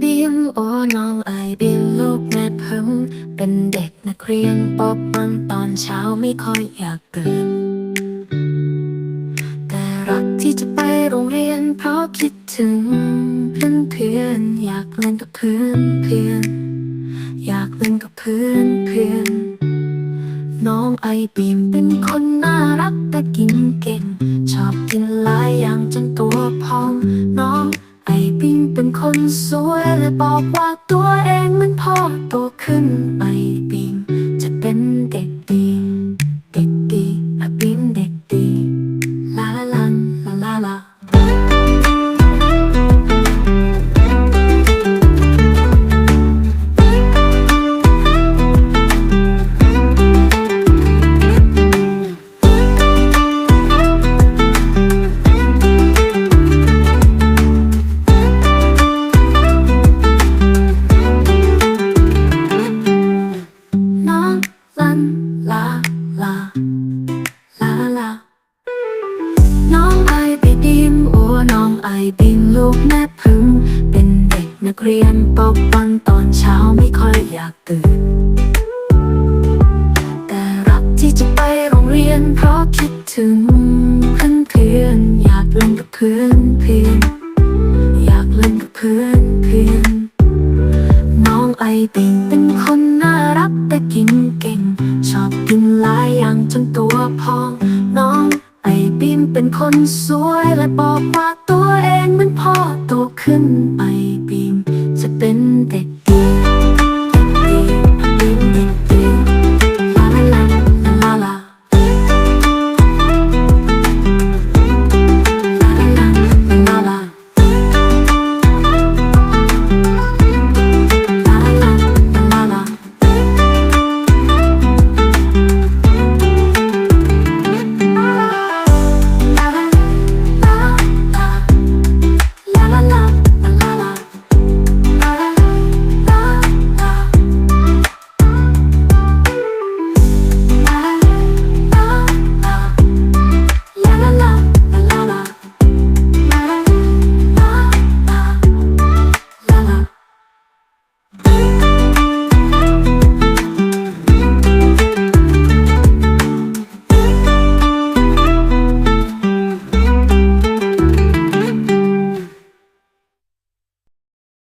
บีมโอ้น้องไอบีมลูกแม่เพิ่งเป็นเด็กนักเรียนปอบมันตอนเช้าไม่ค่อยอยากตื่นแต่รักที่จะไปโรงเรียนเพราะคิดถึงเพื่อนเพื่อนอยากเล่นกับเพื่อนเพื่อนอยากเล่นกับเพื่อนเพื่อนน้องไอบีมเป็นคนน่ารักแต่กินเก่ง ชอบกินหลายอย่างจนตัวพองน้อง คนสวยและบอกว่าตัวเองเหมันพ่อโตขึ้นไอปิงจะเป็นเด็กดี เด็กดีอะปิงเด็กดี ลาลาลันลาลาลา ลาลาน้องไอไปดิมโอ้น้องไอบิมลูกแม่พึ่ง เป็นเด็กนักเรียนปอกปันตอนเช้าไม่ค่อยอยากตื่น แต่รักที่จะไปโรงเรียนเพราะคิดถึงเพื่อนเพื่อนๆอยากเล่นกับเพื่อนเพื่อนอยากเล่นกับเพื่อนเพื่อนน้องไอบิมเป็นคนน่ารักแต่กินเก่งชอบกิน หลายอย่างจนตัวพอง น้องไอบิมเป็นคนสวยและบอกว่าตัวเองเหมันพ่อโตขึ้นไอ